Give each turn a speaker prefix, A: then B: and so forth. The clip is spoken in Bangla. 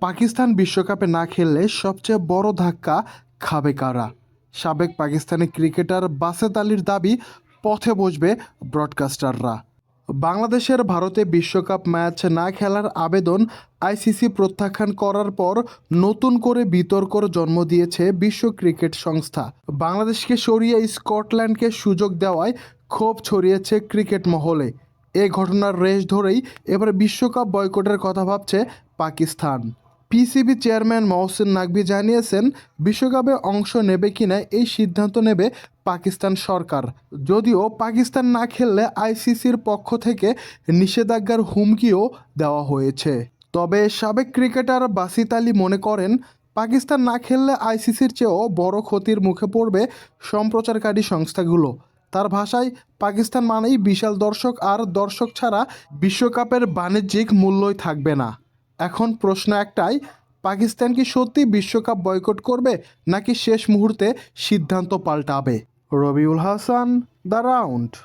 A: পাকিস্তান বিশ্বকাপে না খেললে সবচেয়ে বড় ধাক্কা খাবে কারা? সাবেক পাকিস্তানি ক্রিকেটার বাসেত আলীর দাবি, পথে বসবে ব্রডকাস্টাররা। বাংলাদেশের ভারতে বিশ্বকাপ ম্যাচ না খেলার আবেদন আইসিসি প্রত্যাখ্যান করার পর নতুন করে বিতর্কর জন্ম দিয়েছে বিশ্ব ক্রিকেট সংস্থা। বাংলাদেশকে সরিয়ে স্কটল্যান্ডকে সুযোগ দেওয়ায় ক্ষোভ ছড়িয়েছে ক্রিকেট মহলে। এ ঘটনার রেশ ধরেই এবার বিশ্বকাপ বয়কটের কথা ভাবছে পাকিস্তান। পিসিবি চেয়ারম্যান মহসিন নাকভি জানিয়েছেন, বিশ্বকাপে অংশ নেবে কিনা এই সিদ্ধান্ত নেবে পাকিস্তান সরকার। যদিও পাকিস্তান না খেললে আইসিসির পক্ষ থেকে নিষেধাজ্ঞার হুমকিও দেওয়া হয়েছে। তবে সাবেক ক্রিকেটার বাসিত আলী মনে করেন, পাকিস্তান না খেললে আইসিসির চেয়েও বড় ক্ষতির মুখে পড়বে সম্প্রচারকারী সংস্থাগুলো। তার ভাষায়, পাকিস্তান মানেই বিশাল দর্শক আর দর্শক ছাড়া বিশ্বকাপের বাণিজ্যিক মূল্যই থাকবে না। এখন প্রশ্ন একটাই, পাকিস্তান কি সত্যি বিশ্বকাপ বয়কট করবে নাকি শেষ মুহূর্তে সিদ্ধান্ত পাল্টাবে? Rabiul Hasan, the round.